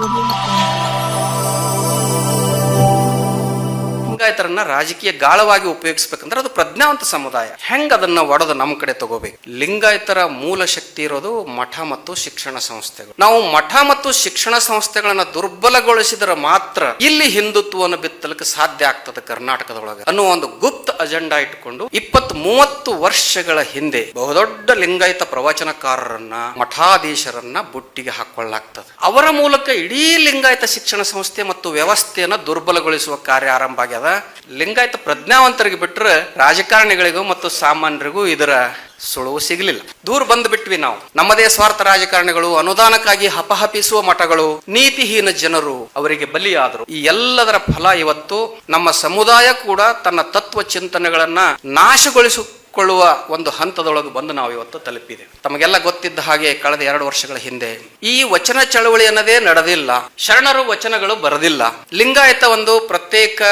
Audio ಲಿಂಗಾಯತರನ್ನ ರಾಜಕೀಯ ಗಾಳವಾಗಿ ಉಪಯೋಗಿಸ್ಬೇಕಂದ್ರೆ ಅದು ಪ್ರಜ್ಞಾವಂತ ಸಮುದಾಯ. ಹೆಂಗ್ ಅದನ್ನ ಒಡೆದು ನಮ್ಮ ಕಡೆ ತಗೋಬೇಕು? ಲಿಂಗಾಯತರ ಮೂಲ ಶಕ್ತಿ ಇರೋದು ಮಠ ಮತ್ತು ಶಿಕ್ಷಣ ಸಂಸ್ಥೆಗಳು. ನಾವು ಮಠ ಮತ್ತು ಶಿಕ್ಷಣ ಸಂಸ್ಥೆಗಳನ್ನ ದುರ್ಬಲಗೊಳಿಸಿದ್ರೆ ಮಾತ್ರ ಇಲ್ಲಿ ಹಿಂದುತ್ವವನ್ನು ಬಿತ್ತಲಿಕ್ಕೆ ಸಾಧ್ಯ ಆಗ್ತದೆ ಕರ್ನಾಟಕದೊಳಗೆ ಅನ್ನೋ ಒಂದು ಗುಪ್ತ ಅಜೆಂಡಾ ಇಟ್ಕೊಂಡು ಇಪ್ಪತ್ ಮೂವತ್ತು ವರ್ಷಗಳ ಹಿಂದೆ ಬಹುದೊಡ್ಡ ಲಿಂಗಾಯತ ಪ್ರವಚನಕಾರರನ್ನ, ಮಠಾಧೀಶರನ್ನ ಬುಟ್ಟಿಗೆ ಹಾಕೊಳ್ಳಲಾಗ್ತದೆ. ಅವರ ಮೂಲಕ ಇಡೀ ಲಿಂಗಾಯತ ಶಿಕ್ಷಣ ಸಂಸ್ಥೆ ಮತ್ತು ವ್ಯವಸ್ಥೆಯನ್ನ ದುರ್ಬಲಗೊಳಿಸುವ ಕಾರ್ಯ ಆರಂಭ ಆಗ್ಯದ. ಲಿಂಗಾಯತ ಪ್ರಜ್ಞಾವಂತರಿಗೆ ಬಿಟ್ಟರೆ ರಾಜಕಾರಣಿಗಳಿಗೂ ಮತ್ತು ಸಾಮಾನ್ಯರಿಗೂ ಇದರ ಸುಳುವು ಸಿಗಲಿಲ್ಲ. ದೂರ ಬಂದು ಬಿಟ್ವಿ ನಾವು. ನಮ್ಮದೇ ಸ್ವಾರ್ಥ ರಾಜಕಾರಣಿಗಳು, ಅನುದಾನಕ್ಕಾಗಿ ಹಪಹಪಿಸುವ ಮಠಗಳು, ನೀತಿಹೀನ ಜನರು ಅವರಿಗೆ ಬಲಿಯಾದರು. ಈ ಎಲ್ಲದರ ಫಲ ಇವತ್ತು ನಮ್ಮ ಸಮುದಾಯ ಕೂಡ ತನ್ನ ತತ್ವ ಚಿಂತನೆಗಳನ್ನ ನಾಶಗೊಳಿಸಿಕೊಳ್ಳುವ ಒಂದು ಹಂತದೊಳಗೆ ಬಂದು ನಾವು ಇವತ್ತು ತಲುಪಿದೆ ತಮಗೆಲ್ಲ ಗೊತ್ತಿದ್ದ ಹಾಗೆ ಕಳೆದ ಎರಡು ವರ್ಷಗಳ ಹಿಂದೆ, ಈ ವಚನ ಚಳವಳಿ ಅನ್ನದೇ ನಡೆದಿಲ್ಲ, ಶರಣರು ವಚನಗಳು ಬರದಿಲ್ಲ. ಲಿಂಗಾಯತ ಒಂದು ಪ್ರತ್ಯೇಕ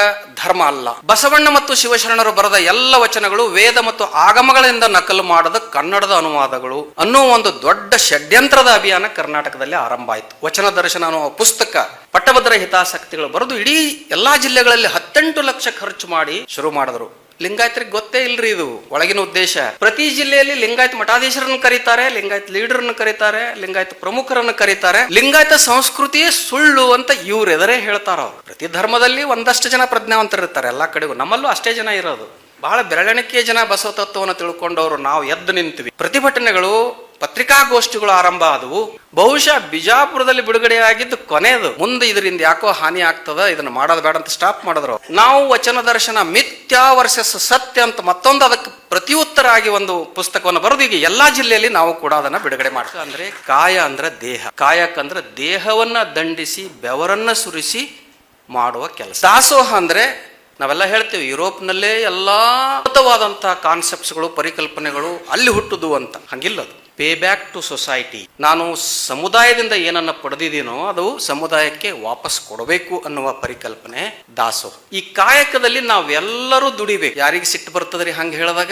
ಧರ್ಮ ಅಲ್ಲ. ಬಸವಣ್ಣ ಮತ್ತು ಶಿವಶರಣರು ಬರೆದ ಎಲ್ಲ ವಚನಗಳು ವೇದ ಮತ್ತು ಆಗಮಗಳಿಂದ ನಕಲು ಮಾಡದ ಕನ್ನಡದ ಅನುವಾದಗಳು ಅನ್ನೋ ಒಂದು ದೊಡ್ಡ ಷಡ್ಯಂತ್ರದ ಅಭಿಯಾನ ಕರ್ನಾಟಕದಲ್ಲಿ ಆರಂಭ ಆಯಿತು. ವಚನ ದರ್ಶನ ಅನ್ನೋ ಪುಸ್ತಕ ಪಟ್ಟಭದ್ರ ಹಿತಾಸಕ್ತಿಗಳು ಬರೆದು ಇಡೀ ಎಲ್ಲಾ ಜಿಲ್ಲೆಗಳಲ್ಲಿ ಹತ್ತೆಂಟು ಲಕ್ಷ ಖರ್ಚು ಮಾಡಿ ಶುರು ಮಾಡಿದ್ರು. ಲಿಂಗಾಯತರಿಗೆ ಗೊತ್ತೇ ಇಲ್ರಿ ಇದು, ಒಳಗಿನ ಉದ್ದೇಶ. ಪ್ರತಿ ಜಿಲ್ಲೆಯಲ್ಲಿ ಲಿಂಗಾಯತ ಮಠಾಧೀಶರನ್ನು ಕರೀತಾರೆ, ಲಿಂಗಾಯತ ಲೀಡರ್ನ ಕರೀತಾರೆ, ಲಿಂಗಾಯತ ಪ್ರಮುಖರನ್ನು ಕರೀತಾರೆ. ಲಿಂಗಾಯತ ಸಂಸ್ಕೃತಿಯೇ ಸುಳ್ಳು ಅಂತ ಇವ್ರು ಎದರೇ ಹೇಳ್ತಾರ ಅವ್ರು. ಪ್ರತಿ ಧರ್ಮದಲ್ಲಿ ಒಂದಷ್ಟು ಜನ ಪ್ರಜ್ಞಾವಂತರಿರ್ತಾರೆ ಎಲ್ಲಾ ಕಡೆಗೂ. ನಮ್ಮಲ್ಲೂ ಅಷ್ಟೇ ಜನ ಇರೋದು. ಬಹಳ ಬೆರಳೆಣಿಕೆಯ ಜನ ಬಸವ ತತ್ವವನ್ನು ತಿಳ್ಕೊಂಡವರು ನಾವು ಎದ್ದು ನಿಂತೀವಿ. ಪ್ರತಿಭಟನೆಗಳು ಪತ್ರಿಕಾಗೋಷ್ಠಿಗಳು ಆರಂಭ ಆದವು. ಬಹುಶಃ ಬಿಜಾಪುರದಲ್ಲಿ ಬಿಡುಗಡೆಯಾಗಿದ್ದು ಕೊನೆಯದು. ಮುಂದೆ ಇದರಿಂದ ಯಾಕೋ ಹಾನಿ ಆಗ್ತದ, ಇದನ್ನ ಮಾಡೋದು ಬೇಡ ಅಂತ ಸ್ಟಾಪ್ ಮಾಡಿದ್ರು. ನಾವು ವಚನ ದರ್ಶನ ಮಿಥ್ಯಾ ವರ್ಷಸ್ ಸತ್ಯ ಅಂತ ಮತ್ತೊಂದು ಅದಕ್ಕೆ ಪ್ರತಿಯುತ್ತರ ಆಗಿ ಒಂದು ಪುಸ್ತಕವನ್ನು ಬರೆದು, ಈಗ ಎಲ್ಲಾ ಜಿಲ್ಲೆಯಲ್ಲಿ ನಾವು ಕೂಡ ಅದನ್ನ ಬಿಡುಗಡೆ ಮಾಡ್ತೀವಿ. ಅಂದ್ರೆ ಕಾಯ ಅಂದ್ರೆ ದೇಹ. ಕಾಯಕ ಅಂದ್ರೆ ದೇಹವನ್ನ ದಂಡಿಸಿ ಬೆವರನ್ನ ಸುರಿಸಿ ಮಾಡುವ ಕೆಲಸ. ದಾಸೋಹ ಅಂದ್ರೆ ನಾವೆಲ್ಲ ಹೇಳ್ತೀವಿ, ಯುರೋಪ್ನಲ್ಲೇ ಎಲ್ಲಾ ಅದ್ಭುತವಾದಂತಹ ಕಾನ್ಸೆಪ್ಟ್ಸ್ಗಳು, ಪರಿಕಲ್ಪನೆಗಳು ಅಲ್ಲಿ ಹುಟ್ಟುದು ಅಂತ. ಹಂಗಿಲ್ಲ ಅದು ಪೇ ಬ್ಯಾಕ್ ಟು ಸೊಸೈಟಿ ನಾನು ಸಮುದಾಯದಿಂದ ಏನನ್ನ ಪಡೆದಿದ್ದೀನೋ ಅದು ಸಮುದಾಯಕ್ಕೆ ವಾಪಸ್ ಕೊಡಬೇಕು ಅನ್ನುವ ಪರಿಕಲ್ಪನೆ ದಾಸೋ ಈ ಕಾಯಕದಲ್ಲಿ ನಾವೆಲ್ಲರೂ ದುಡಿಬೇಕು. ಯಾರಿಗೆ ಸಿಟ್ಟು ಬರ್ತದ್ರಿ ಹಂಗೆ ಹೇಳಿದಾಗ?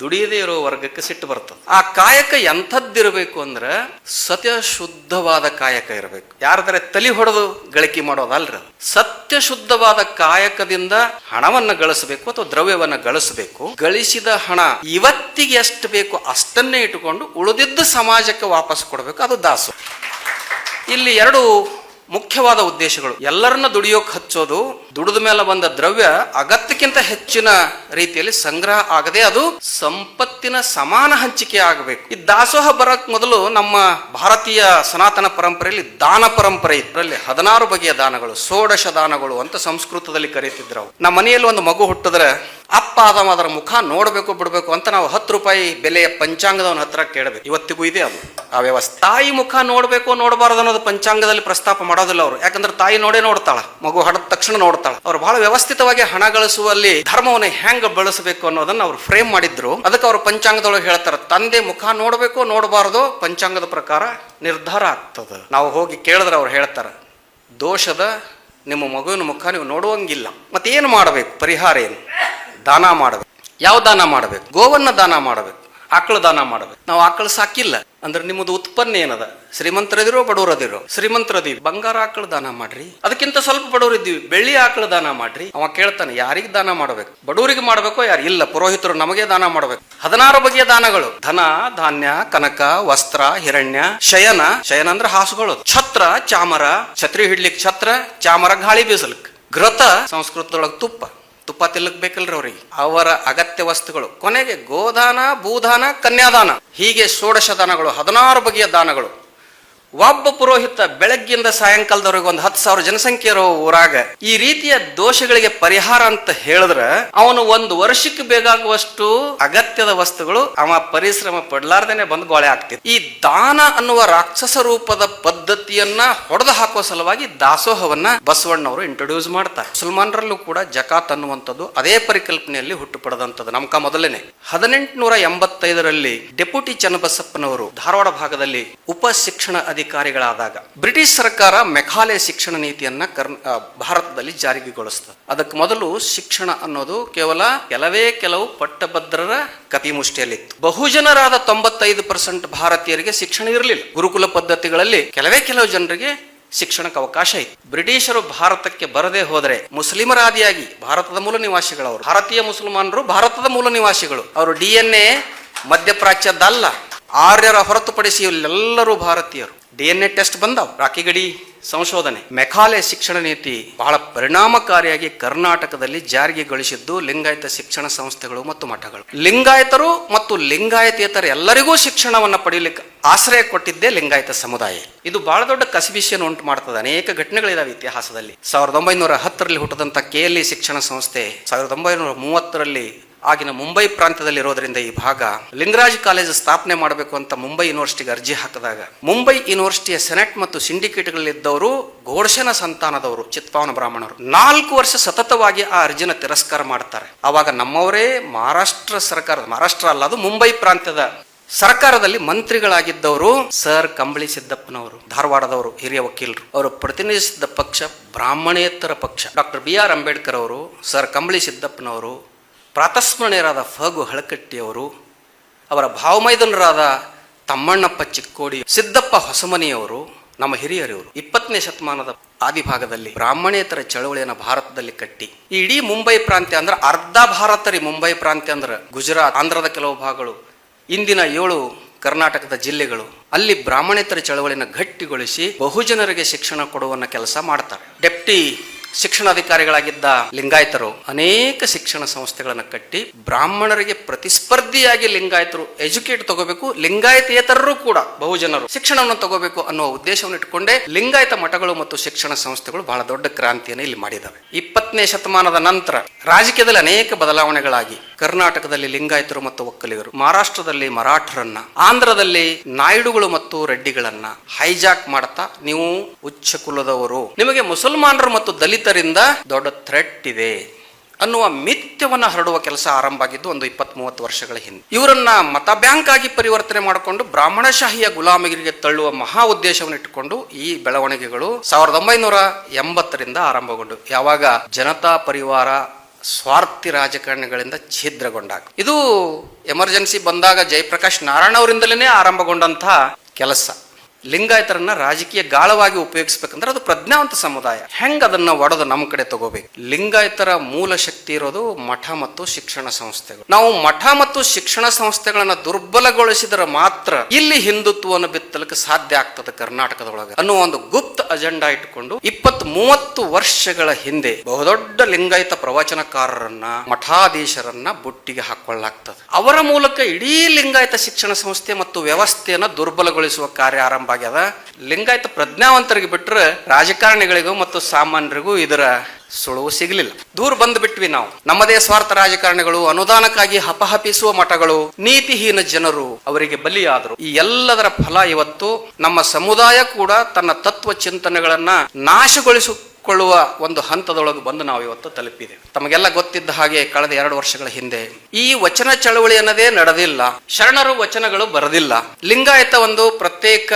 ದುಡಿಯದೇ ಇರೋ ವರ್ಗಕ್ಕೆ ಸಿಟ್ಟು ಬರ್ತದೆ. ಆ ಕಾಯಕ ಎಂಥದ್ದಿರಬೇಕು ಅಂದ್ರೆ ಸತ್ಯ ಶುದ್ಧವಾದ ಕಾಯಕ ಇರಬೇಕು. ಯಾರದರೆ ತಲಿ ಹೊಡೆದು ಗಳಿಕೆ ಮಾಡೋದಲ್ರಿ ಅದು. ಸತ್ಯ ಶುದ್ಧವಾದ ಕಾಯಕದಿಂದ ಹಣವನ್ನು ಗಳಿಸಬೇಕು ಅಥವಾ ದ್ರವ್ಯವನ್ನು ಗಳಿಸಬೇಕು. ಗಳಿಸಿದ ಹಣ ಇವತ್ತಿಗೆ ಎಷ್ಟು ಬೇಕು ಅಷ್ಟನ್ನೇ ಇಟ್ಟುಕೊಂಡು ಉಳಿದಿದ್ದ ಸಮಾಜಕ್ಕೆ ವಾಪಸ್ ಕೊಡಬೇಕು. ಅದು ದಾಸು. ಇಲ್ಲಿ ಎರಡು ಮುಖ್ಯವಾದ ಉದ್ದೇಶಗಳು. ಎಲ್ಲರನ್ನ ದುಡಿಯೋಕೆ ಹಚ್ಚೋದು ದುಡಿದ ಮೇಲೆ ಬಂದ ದ್ರವ್ಯ ಅಗತ್ಯಕ್ಕಿಂತ ಹೆಚ್ಚಿನ ರೀತಿಯಲ್ಲಿ ಸಂಗ್ರಹ ಆಗದೆ ಅದು ಸಂಪತ್ತಿನ ಸಮಾನ ಹಂಚಿಕೆ ಆಗಬೇಕು. ಈ ದಾಸೋಹ ಬರಕ್ ಮೊದಲು ನಮ್ಮ ಭಾರತೀಯ ಸನಾತನ ಪರಂಪರೆಯಲ್ಲಿ ದಾನ ಪರಂಪರೆ ಇದರಲ್ಲಿ ಹದಿನಾರು ಬಗೆಯ ದಾನಗಳು, ಷೋಡಶ ದಾನಗಳು ಅಂತ ಸಂಸ್ಕೃತದಲ್ಲಿ ಕರೀತಿದ್ರು. ನಮ್ಮ ಮನೆಯಲ್ಲಿ ಒಂದು ಮಗು ಹುಟ್ಟಿದ್ರೆ ಅಪ್ಪ ಅದಮ್ಮ ಅದರ ಮುಖ ನೋಡಬೇಕು, ಬಿಡಬೇಕು ಅಂತ ನಾವು ಹತ್ತು ರೂಪಾಯಿ ಬೆಲೆಯ ಪಂಚಾಂಗದವನ ಹತ್ರ ಕೇಳಬೇಕು. ಇವತ್ತಿಗೂ ಇದೆ ಅದು, ಆ ವ್ಯವಸ್ಥೆ. ತಾಯಿ ಮುಖ ನೋಡಬೇಕು, ನೋಡಬಾರದು ಅನ್ನೋದು ಪಂಚಾಂಗದಲ್ಲಿ ಪ್ರಸ್ತಾಪ ಮಾಡೋದಿಲ್ಲ ಅವರು. ಯಾಕಂದ್ರೆ ತಾಯಿ ನೋಡೇ ನೋಡ್ತಾಳ. ಮಗು ಹಡದ ತಕ್ಷಣ ನೋಡ್ತಾಳೆ. ಅವ್ರು ಬಹಳ ವ್ಯವಸ್ಥಿತವಾಗಿ ಹಣ ಗಳಿಸುವಲ್ಲಿ ಧರ್ಮವನ್ನು ಹೆಂಗ್ ಬಳಸಬೇಕು ಅನ್ನೋದನ್ನ ಅವ್ರು ಫ್ರೇಮ್ ಮಾಡಿದ್ರು. ಅದಕ್ಕೆ ಅವರು ಪಂಚಾಂಗದೊಳಗೆ ಹೇಳ್ತಾರೆ, ತಂದೆ ಮುಖ ನೋಡಬೇಕು ನೋಡಬಾರದು? ಪಂಚಾಂಗದ ಪ್ರಕಾರ ನಿರ್ಧಾರ ಆಗ್ತದೆ. ನಾವು ಹೋಗಿ ಕೇಳಿದ್ರೆ ಅವ್ರು ಹೇಳ್ತಾರೆ, ದೋಷದ ನಿಮ್ಮ ಮಗುವಿನ ಮುಖ ನೀವು ನೋಡುವಂಗಿಲ್ಲ. ಮತ್ತೆ ಏನು ಮಾಡಬೇಕು? ಪರಿಹಾರ ಏನು? ದಾನ ಮಾಡಬೇಕು. ಯಾವ ದಾನ ಮಾಡಬೇಕು? ಗೋವನ್ನ ದಾನ ಮಾಡಬೇಕು. ಆಕಳು ದಾನ ಮಾಡಬೇಕು. ನಾವು ಆಕಳು ಸಾಕಿಲ್ಲ. ಅಂದ್ರೆ ನಿಮ್ಮದು ಉತ್ಪನ್ನ ಏನದ? ಶ್ರೀಮಂತರದಿರೋ ಬಡವರದಿರೋ? ಶ್ರೀಮಂತರದಿ, ಬಂಗಾರ ಆಕಳ ದಾನ ಮಾಡ್ರಿ. ಅದಕ್ಕಿಂತ ಸ್ವಲ್ಪ ಬಡವರಿದ್ದೀವಿ, ಬೆಳ್ಳಿ ಆಕಳ ದಾನ ಮಾಡ್ರಿ. ಅವ ಕೇಳ್ತಾನೆ, ಯಾರಿಗೆ ದಾನ ಮಾಡಬೇಕು? ಬಡವರಿಗೆ ಮಾಡಬೇಕೋ ಯಾರು? ಇಲ್ಲ, ಪುರೋಹಿತರು ನಮಗೆ ದಾನ ಮಾಡಬೇಕು. ಹದಿನಾರು ಬಗೆಯ ದಾನಗಳು. ಧನ, ಧಾನ್ಯ, ಕನಕ, ವಸ್ತ್ರ, ಹಿರಣ್ಯ, ಶಯನ. ಶಯನ ಅಂದ್ರೆ ಹಾಸುಗಳು ಛತ್ರ, ಚಾಮರ. ಛತ್ರಿ ಹಿಡ್ಲಿಕ್ಕೆ ಛತ್ರ, ಚಾಮರ ಗಾಳಿ ಬೀಸಲಿಕ್ಕೆ ಘೃತ ಸಂಸ್ಕೃತದೊಳಗೆ ತುಪ್ಪ. ತುಪ್ಪ ತಿಲ್ಲಕ್ ಬೇಕಲ್ರಿ ಅವ್ರಿಗೆ. ಅವರ ಅಗತ್ಯ ವಸ್ತುಗಳು. ಕೊನೆಗೆ ಗೋದಾನ, ಭೂದಾನ, ಕನ್ಯಾದಾನ. ಹೀಗೆ ಷೋಡಶ ದಾನಗಳು, ಹದಿನಾರು ಬಗೆಯ ದಾನಗಳು. ಒಬ್ಬ ಪುರೋಹಿತ ಬೆಳಗ್ಗಿಂದ ಸಾಯಂಕಾಲದವರೆಗೆ ಒಂದು ಹತ್ತು ಸಾವಿರ ಜನಸಂಖ್ಯೆ ಇರೋ ಊರಾಗ ಈ ರೀತಿಯ ದೋಷಗಳಿಗೆ ಪರಿಹಾರ ಅಂತ ಹೇಳಿದ್ರೆ ಅವನು ಒಂದು ವರ್ಷಕ್ಕೆ ಬೇಕಾಗುವಷ್ಟು ಅಗತ್ಯದ ವಸ್ತುಗಳು ಅವ ಪರಿಶ್ರಮ ಪಡ್ಲಾರ್ದೇನೆ ಬಂದು ಗೋಳೆ ಆಗ್ತಿತ್ತು ಈ ದಾನ ಅನ್ನುವ ರಾಕ್ಷಸ ರೂಪದ ಪದ್ಧತಿಯನ್ನ ಹೊಡೆದು ಹಾಕುವ ಸಲುವಾಗಿ ದಾಸೋಹವನ್ನ ಬಸವಣ್ಣವರು ಇಂಟ್ರೊಡ್ಯೂಸ್ ಮಾಡ್ತಾರೆ. ಮುಸಲ್ಮಾನರಲ್ಲೂ ಕೂಡ ಜಕಾತ್ ಅನ್ನುವಂಥದ್ದು ಅದೇ ಪರಿಕಲ್ಪನೆಯಲ್ಲಿ ಹುಟ್ಟು ಪಡೆದಂಥದ್ದು. ನಮ್ಕ ಮೊದಲನೇ. ಹದಿನೆಂಟುನೂರ ಎಂಬತ್ತೈದರಲ್ಲಿ ಡೆಪ್ಯೂಟಿ ಚನ್ನಬಸಪ್ಪನವರು ಧಾರವಾಡ ಭಾಗದಲ್ಲಿ ಉಪ ಶಿಕ್ಷಣ ಅಧಿಕಾರಿಗಳಾದಾಗ ಬ್ರಿಟಿಷ್ ಸರ್ಕಾರ ಮೆಘಾಲಯ ಶಿಕ್ಷಣ ನೀತಿಯನ್ನ ಕರ್ನ ಭಾರತದಲ್ಲಿ ಜಾರಿಗೆಗೊಳಿಸ್ತದೆ ಅದಕ್ಕೆ ಮೊದಲು ಶಿಕ್ಷಣ ಅನ್ನೋದು ಕೇವಲ ಕೆಲವೇ ಕೆಲವು ಪಟ್ಟಭದ್ರರ ಕಪಿಮುಷ್ಟಿಯಲ್ಲಿತ್ತು. ಬಹುಜನರಾದ ತೊಂಬತ್ತೈದು ಪರ್ಸೆಂಟ್ ಭಾರತೀಯರಿಗೆ ಶಿಕ್ಷಣ ಇರಲಿಲ್ಲ. ಗುರುಕುಲ ಪದ್ಧತಿಗಳಲ್ಲಿ ಕೆಲವೇ ಕೆಲವು ಜನರಿಗೆ ಶಿಕ್ಷಣಕ್ಕೆ ಅವಕಾಶ ಇತ್ತು. ಬ್ರಿಟಿಷರು ಭಾರತಕ್ಕೆ ಬರದೇ ಹೋದರೆ ಮುಸ್ಲಿಮರಾದಿಯಾಗಿ ಭಾರತದ ಮೂಲ ನಿವಾಸಿಗಳವರು ಭಾರತೀಯ ಮುಸಲ್ಮಾನರು ಭಾರತದ ಮೂಲ ನಿವಾಸಿಗಳು. ಅವರು ಡಿ ಎನ್ ಎ ಮಧ್ಯಪ್ರಾಚ್ಯದ್ದಲ್ಲ ಆರ್ಯರ ಹೊರತುಪಡಿಸಿ ಎಲ್ಲರೂ ಭಾರತೀಯರು. ಡಿ ಎನ್ ಎ ಟೆಸ್ಟ್ ಬಂದವು. ರಾಕಿಗಡಿ ಸಂಶೋಧನೆ. ಮೆಕಾಲೆ ಶಿಕ್ಷಣ ನೀತಿ ಬಹಳ ಪರಿಣಾಮಕಾರಿಯಾಗಿ ಕರ್ನಾಟಕದಲ್ಲಿ ಜಾರಿಗೆ ಗಳಿಸಿದ್ದು ಲಿಂಗಾಯತ ಶಿಕ್ಷಣ ಸಂಸ್ಥೆಗಳು ಮತ್ತು ಮಠಗಳು. ಲಿಂಗಾಯತರು ಮತ್ತು ಲಿಂಗಾಯತೇತರ ಎಲ್ಲರಿಗೂ ಶಿಕ್ಷಣವನ್ನು ಪಡೆಯಲಿಕ್ಕೆ ಆಶ್ರಯ ಕೊಟ್ಟಿದ್ದೇ ಲಿಂಗಾಯತ ಸಮುದಾಯ. ಇದು ಬಹಳ ದೊಡ್ಡ ಕಸಿಬಿಸಿಯನ್ನು ಉಂಟು ಮಾಡ್ತದೆ. ಅನೇಕ ಘಟನೆಗಳಿದಾವೆ ಇತಿಹಾಸದಲ್ಲಿ. ಸಾವಿರದ ಒಂಬೈನೂರ ಹತ್ತರಲ್ಲಿ ಹುಟ್ಟದಂತ ಕೆ ಎಲ್ ಶಿಕ್ಷಣ ಸಂಸ್ಥೆ ಸಾವಿರದ ಒಂಬೈನೂರ ಮೂವತ್ತರಲ್ಲಿ ಆಗಿನ ಮುಂಬೈ ಪ್ರಾಂತ್ಯದಲ್ಲಿ ಇರೋದ್ರಿಂದ ಈ ಭಾಗ ಲಿಂಗರಾಜ್ ಕಾಲೇಜ್ ಸ್ಥಾಪನೆ ಮಾಡಬೇಕು ಅಂತ ಮುಂಬೈ ಯೂನಿವರ್ಸಿಟಿಗೆ ಅರ್ಜಿ ಹಾಕಿದಾಗ ಮುಂಬೈ ಯೂನಿವರ್ಸಿಟಿಯ ಸೆನೆಟ್ ಮತ್ತು ಸಿಂಡಿಕೇಟ್ಗಳಲ್ಲಿದ್ದವರು ಘೋಷನ ಸಂತಾನದವರು, ಚಿತ್ಪಾವನ ಬ್ರಾಹ್ಮಣರು. ನಾಲ್ಕು ವರ್ಷ ಸತತವಾಗಿ ಆ ಅರ್ಜಿನ ತಿರಸ್ಕಾರ ಮಾಡ್ತಾರೆ. ಆವಾಗ ನಮ್ಮವರೇ ಮಹಾರಾಷ್ಟ್ರ ಸರ್ಕಾರದ ಮಹಾರಾಷ್ಟ್ರ ಅಲ್ಲ, ಅದು ಮುಂಬೈ ಪ್ರಾಂತ್ಯದ ಸರ್ಕಾರದಲ್ಲಿ ಮಂತ್ರಿಗಳಾಗಿದ್ದವರು ಸರ್ ಕಂಬಳಿ ಸಿದ್ದಪ್ಪನವರು, ಧಾರವಾಡದವರು ಹಿರಿಯ ವಕೀಲರು. ಅವರು ಪ್ರತಿನಿಧಿಸಿದ್ದ ಪಕ್ಷ, ಬ್ರಾಹ್ಮಣೇತರ ಪಕ್ಷ. ಡಾಕ್ಟರ್ ಬಿ ಆರ್ ಅಂಬೇಡ್ಕರ್ ಅವರು, ಸರ್ ಕಂಬಳಿ ಸಿದ್ದಪ್ಪನವರು ಪ್ರಾತಸ್ಮರಣೀಯರಾದ ಫಗು ಹಳಕಟ್ಟಿಯವರು, ಅವರ ಭಾವಮೈದನರಾದ ತಮ್ಮಣ್ಣಪ್ಪ ಚಿಕ್ಕೋಡಿ, ಸಿದ್ದಪ್ಪ ಹೊಸಮನಿಯವರು, ನಮ್ಮ ಹಿರಿಯರಿವರು. ಇಪ್ಪತ್ತನೇ ಶತಮಾನದ ಆದಿಭಾಗದಲ್ಲಿ ಬ್ರಾಹ್ಮಣೇತರ ಚಳವಳಿಯನ್ನು ಭಾರತದಲ್ಲಿ ಕಟ್ಟಿ. ಈ ಇಡೀ ಮುಂಬೈ ಪ್ರಾಂತ್ಯ ಅಂದ್ರೆ ಅರ್ಧ ಭಾರತ ರೀ ಮುಂಬೈ ಪ್ರಾಂತ್ಯ ಅಂದ್ರೆ ಗುಜರಾತ್, ಆಂಧ್ರದ ಕೆಲವು ಭಾಗಗಳು, ಇಂದಿನ ಏಳು ಕರ್ನಾಟಕದ ಜಿಲ್ಲೆಗಳು. ಅಲ್ಲಿ ಬ್ರಾಹ್ಮಣೇತರ ಚಳವಳಿಯನ್ನು ಗಟ್ಟಿಗೊಳಿಸಿ ಬಹುಜನರಿಗೆ ಶಿಕ್ಷಣ ಕೊಡುವನ್ನ ಕೆಲಸ ಮಾಡ್ತಾರೆ. ಡೆಪ್ಟಿ ಶಿಕ್ಷಣಾಧಿಕಾರಿಗಳಾಗಿದ್ದ ಲಿಂಗಾಯತರು ಅನೇಕ ಶಿಕ್ಷಣ ಸಂಸ್ಥೆಗಳನ್ನು ಕಟ್ಟಿ ಬ್ರಾಹ್ಮಣರಿಗೆ ಪ್ರತಿಸ್ಪರ್ಧಿಯಾಗಿ ಲಿಂಗಾಯತರು ಎಜುಕೇಟ್ ತಗೋಬೇಕು, ಲಿಂಗಾಯತೇತರರು ಕೂಡ ಬಹುಜನರು ಶಿಕ್ಷಣವನ್ನು ತಗೋಬೇಕು ಅನ್ನುವ ಉದ್ದೇಶವನ್ನು ಇಟ್ಟುಕೊಂಡೇ ಲಿಂಗಾಯತ ಮಠಗಳು ಮತ್ತು ಶಿಕ್ಷಣ ಸಂಸ್ಥೆಗಳು ಬಹಳ ದೊಡ್ಡ ಕ್ರಾಂತಿಯನ್ನು ಇಲ್ಲಿ ಮಾಡಿದವೆ. ಇಪ್ಪತ್ತನೇ ಶತಮಾನದ ನಂತರ ರಾಜಕೀಯದಲ್ಲಿ ಅನೇಕ ಬದಲಾವಣೆಗಳಾಗಿ ಕರ್ನಾಟಕದಲ್ಲಿ ಲಿಂಗಾಯತರು ಮತ್ತು ಒಕ್ಕಲಿಗರು, ಮಹಾರಾಷ್ಟ್ರದಲ್ಲಿ ಮರಾಠರನ್ನ, ಆಂಧ್ರದಲ್ಲಿ ನಾಯ್ಡುಗಳು ಮತ್ತು ರೆಡ್ಡಿಗಳನ್ನ ಹೈಜಾಕ್ ಮಾಡ್ತಾ ನೀವು ಉಚ್ಚ ಕುಲದವರು ನಿಮಗೆ ಮುಸಲ್ಮಾನರು ಮತ್ತು ದಲಿತರಿಂದ ದೊಡ್ಡ ಥ್ರೆಟ್ ಇದೆ ಅನ್ನುವ ಮಿಥ್ಯವನ್ನ ಹರಡುವ ಕೆಲಸ ಆರಂಭ ಆಗಿದ್ದು ಒಂದು ಇಪ್ಪತ್ತ್ ಮೂವತ್ತು ವರ್ಷಗಳ ಹಿಂದೆ. ಇವರನ್ನ ಮತ ಬ್ಯಾಂಕ್ ಆಗಿ ಪರಿವರ್ತನೆ ಮಾಡಿಕೊಂಡು ಬ್ರಾಹ್ಮಣಶಾಹಿಯ ಗುಲಾಮಗಿರಿಗೆ ತಳ್ಳುವ ಮಹಾ ಉದ್ದೇಶವನ್ನು ಇಟ್ಟುಕೊಂಡು ಈ ಬೆಳವಣಿಗೆಗಳು ಸಾವಿರದ ಒಂಬೈನೂರ ಎಂಬತ್ತರಿಂದ ಆರಂಭಗೊಂಡು ಯಾವಾಗ ಜನತಾ ಪರಿವಾರ ಸ್ವಾರ್ಥಿ ರಾಜಕಾರಣಿಗಳಿಂದ ಛಿದ್ರಗೊಂಡಾಗ. ಇದು ಎಮರ್ಜೆನ್ಸಿ ಬಂದಾಗ ಜಯಪ್ರಕಾಶ್ ನಾರಾಯಣ ಅವರಿಂದಲೇ ಆರಂಭಗೊಂಡಂತಹ ಕೆಲಸ. ಲಿಂಗಾಯತರನ್ನ ರಾಜಕೀಯ ಗಾಳವಾಗಿ ಉಪಯೋಗಿಸ್ಬೇಕಂದ್ರೆ ಅದು ಪ್ರಜ್ಞಾವಂತ ಸಮುದಾಯ. ಹೆಂಗ ಅದನ್ನ ಒಡೆದು ನಮ್ಮ ಕಡೆ ತಗೋಬೇಕು? ಲಿಂಗಾಯತರ ಮೂಲ ಶಕ್ತಿ ಇರೋದು ಮಠ ಮತ್ತು ಶಿಕ್ಷಣ ಸಂಸ್ಥೆಗಳು. ನಾವು ಮಠ ಮತ್ತು ಶಿಕ್ಷಣ ಸಂಸ್ಥೆಗಳನ್ನ ದುರ್ಬಲಗೊಳಿಸಿದರೆ ಮಾತ್ರ ಇಲ್ಲಿ ಹಿಂದುತ್ವವನ್ನು ಬಿತ್ತಲಿಕ್ಕೆ ಸಾಧ್ಯ ಆಗ್ತದೆ ಕರ್ನಾಟಕದೊಳಗೆ ಅನ್ನೋ ಒಂದು ಗುಪ್ತ ಅಜೆಂಡಾ ಇಟ್ಟುಕೊಂಡು ಇಪ್ಪತ್ ಮೂವತ್ತು ವರ್ಷಗಳ ಹಿಂದೆ ಬಹುದೊಡ್ಡ ಲಿಂಗಾಯತ ಪ್ರವಚನಕಾರರನ್ನ, ಮಠಾಧೀಶರನ್ನ ಬುಟ್ಟಿಗೆ ಹಾಕೊಳ್ಳಲಾಗ್ತದೆ. ಅವರ ಮೂಲಕ ಇಡೀ ಲಿಂಗಾಯತ ಶಿಕ್ಷಣ ಸಂಸ್ಥೆ ಮತ್ತು ವ್ಯವಸ್ಥೆಯನ್ನ ದುರ್ಬಲಗೊಳಿಸುವ ಕಾರ್ಯ ಆರಂಭ ಆಗ್ಯದ. ಲಿಂಗಾಯತ ಪ್ರಜ್ಞಾವಂತರಿಗೆ ಬಿಟ್ರೆ ರಾಜಕಾರಣಿಗಳಿಗೂ ಮತ್ತು ಸಾಮಾನ್ಯರಿಗೂ ಇದರ ಸುಳುವು ಸಿಗಲಿಲ್ಲ. ದೂರ್ ಬಂದು ಬಿಟ್ವಿ ನಾವು. ನಮ್ಮದೇ ಸ್ವಾರ್ಥ ರಾಜಕಾರಣಿಗಳು ಅನುದಾನಕ್ಕಾಗಿ ಹಪಹಪಿಸುವ ಮಠಗಳು, ನೀತಿಹೀನ ಜನರು ಅವರಿಗೆ ಬಲಿಯಾದರು. ಈ ಎಲ್ಲದರ ಫಲ ಇವತ್ತು ನಮ್ಮ ಸಮುದಾಯ ಕೂಡ ತನ್ನ ತತ್ವ ಚಿಂತನೆಗಳನ್ನ ನಾಶಗೊಳಿಸಿಕೊಳ್ಳುವ ಒಂದು ಹಂತದೊಳಗೆ ಬಂದು ನಾವು ಇವತ್ತು ತಲುಪಿದೆ ತಮಗೆಲ್ಲ ಗೊತ್ತಿದ್ದ ಹಾಗೆ ಕಳೆದ ಎರಡು ವರ್ಷಗಳ ಹಿಂದೆ ಈ ವಚನ ಚಳವಳಿ ಅನ್ನದೇ ನಡೆದಿಲ್ಲ, ಶರಣರು ವಚನಗಳು ಬರದಿಲ್ಲ. ಲಿಂಗಾಯತ ಒಂದು ಪ್ರತ್ಯೇಕ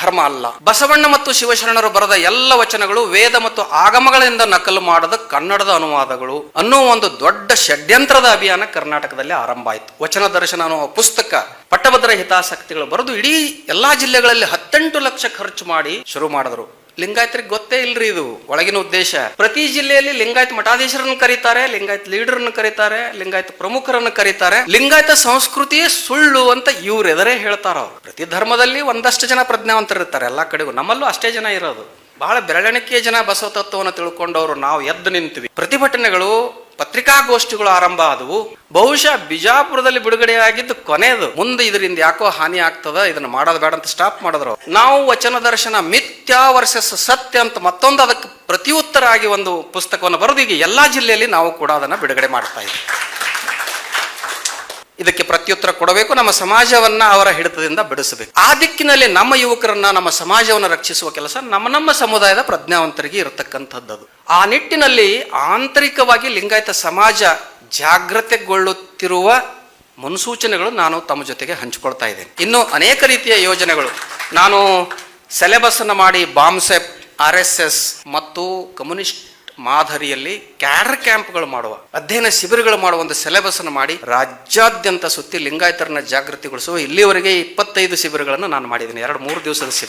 ಧರ್ಮ ಅಲ್ಲ. ಬಸವಣ್ಣ ಮತ್ತು ಶಿವಶರಣರು ಬರೆದ ಎಲ್ಲ ವಚನಗಳು ವೇದ ಮತ್ತು ಆಗಮಗಳಿಂದ ನಕಲು ಮಾಡದ ಕನ್ನಡದ ಅನುವಾದಗಳು ಅನ್ನೋ ಒಂದು ದೊಡ್ಡ ಷಡ್ಯಂತ್ರದ ಅಭಿಯಾನ ಕರ್ನಾಟಕದಲ್ಲಿ ಆರಂಭ ಆಯಿತು. ವಚನ ದರ್ಶನ ಅನ್ನುವ ಪುಸ್ತಕ ಪಟ್ಟಭದ್ರ ಹಿತಾಸಕ್ತಿಗಳು ಬರೆದು ಇಡೀ ಎಲ್ಲಾ ಜಿಲ್ಲೆಗಳಲ್ಲಿ ಹತ್ತೆಂಟು ಲಕ್ಷ ಖರ್ಚು ಮಾಡಿ ಶುರು ಮಾಡಿದ್ರು. ಲಿಂಗಾಯತರಿಗೆ ಗೊತ್ತೇ ಇಲ್ರಿ ಇದು, ಒಳಗಿನ ಉದ್ದೇಶ. ಪ್ರತಿ ಜಿಲ್ಲೆಯಲ್ಲಿ ಲಿಂಗಾಯತ ಮಠಾಧೀಶರನ್ನು ಕರೀತಾರೆ, ಲಿಂಗಾಯತ ಅನ್ನು ಕರೀತಾರೆ, ಲಿಂಗಾಯತ ಪ್ರಮುಖರನ್ನು ಕರೀತಾರೆ. ಲಿಂಗಾಯತ ಸಂಸ್ಕೃತಿಯೇ ಸುಳ್ಳು ಅಂತ ಇವ್ರು ಎದರೇ ಹೇಳ್ತಾರ ಅವ್ರು. ಪ್ರತಿ ಧರ್ಮದಲ್ಲಿ ಒಂದಷ್ಟು ಜನ ಪ್ರಜ್ಞಾವಂತರಿರ್ತಾರೆ, ಎಲ್ಲಾ ಕಡೆಗೂ. ನಮ್ಮಲ್ಲೂ ಅಷ್ಟೇ ಜನ ಇರೋದು. ಬಹಳ ಬೆರಳೆಣಿಕೆಯ ಜನ ಬಸವ ತತ್ವವನ್ನು ತಿಳ್ಕೊಂಡವರು ನಾವು ಎದ್ದು ನಿಂತೀವಿ. ಪ್ರತಿಭಟನೆಗಳು ಪತ್ರಿಕಾಗೋಷ್ಠಿಗಳು ಆರಂಭ ಆದವು. ಬಹುಶಃ ಬಿಜಾಪುರದಲ್ಲಿ ಬಿಡುಗಡೆಯಾಗಿದ್ದು ಕೊನೆಯದು. ಮುಂದೆ ಇದರಿಂದ ಯಾಕೋ ಹಾನಿ ಆಗ್ತದ, ಇದನ್ನ ಮಾಡೋದು ಬೇಡ ಅಂತ ಸ್ಟಾಪ್ ಮಾಡಿದ್ರು. ನಾವು ವಚನ ದರ್ಶನ ಮಿಥ್ಯಾ ವರ್ಸಸ್ ಸತ್ಯ ಅಂತ ಮತ್ತೊಂದು ಅದಕ್ಕೆ ಪ್ರತಿಯುತ್ತರ ಆಗಿ ಒಂದು ಪುಸ್ತಕವನ್ನು ಬರೆದು ಈಗ ಎಲ್ಲಾ ಜಿಲ್ಲೆಯಲ್ಲಿ ನಾವು ಕೂಡ ಅದನ್ನ ಬಿಡುಗಡೆ ಮಾಡ್ತಾ ಇದ್ದೀವಿ ಇದಕ್ಕೆ ಪ್ರತ್ಯುತ್ತರ ಕೊಡಬೇಕು. ನಮ್ಮ ಸಮಾಜವನ್ನ ಅವರ ಹಿಡಿತದಿಂದ ಬಿಡಿಸಬೇಕು. ಆ ದಿಕ್ಕಿನಲ್ಲಿ ನಮ್ಮ ಯುವಕರನ್ನ, ನಮ್ಮ ಸಮಾಜವನ್ನು ರಕ್ಷಿಸುವ ಕೆಲಸ ನಮ್ಮ ನಮ್ಮ ಸಮುದಾಯದ ಪ್ರಜ್ಞಾವಂತರಿಗೆ ಇರತಕ್ಕಂಥದ್ದು. ಆ ನಿಟ್ಟಿನಲ್ಲಿ ಆಂತರಿಕವಾಗಿ ಲಿಂಗಾಯತ ಸಮಾಜ ಜಾಗೃತೆಗೊಳ್ಳುತ್ತಿರುವ ಮುನ್ಸೂಚನೆಗಳು ನಾನು ತಮ್ಮ ಜೊತೆಗೆ ಹಂಚಿಕೊಳ್ತಾ ಇದ್ದೇನೆ. ಇನ್ನು ಅನೇಕ ರೀತಿಯ ಯೋಜನೆಗಳು. ನಾನು ಸೆಲೆಬಸ್ ಅನ್ನು ಮಾಡಿ ಬಾಂಬ್ಸೆಪ್ ಆರ್ ಎಸ್ ಎಸ್ ಮತ್ತು ಕಮ್ಯುನಿಸ್ಟ್ ಮಾದರಿಯಲ್ಲಿ ಕ್ಯಾಡರ್ ಕ್ಯಾಂಪ್ಗಳು ಮಾಡುವ, ಅಧ್ಯಯನ ಶಿಬಿರಗಳು ಮಾಡುವ ಒಂದು ಸಿಲೆಬಸ್ ಅನ್ನು ಮಾಡಿ ರಾಜ್ಯಾದ್ಯಂತ ಸುತ್ತಿ ಲಿಂಗಾಯತರನ್ನ ಜಾಗೃತಿಗೊಳಿಸುವ ಇಲ್ಲಿವರೆಗೆ ಇಪ್ಪತ್ತೈದು ಶಿಬಿರಗಳನ್ನು ನಾನು ಮಾಡಿದ್ದೀನಿ. ಎರಡು, ಮೂರು ದಿವಸದ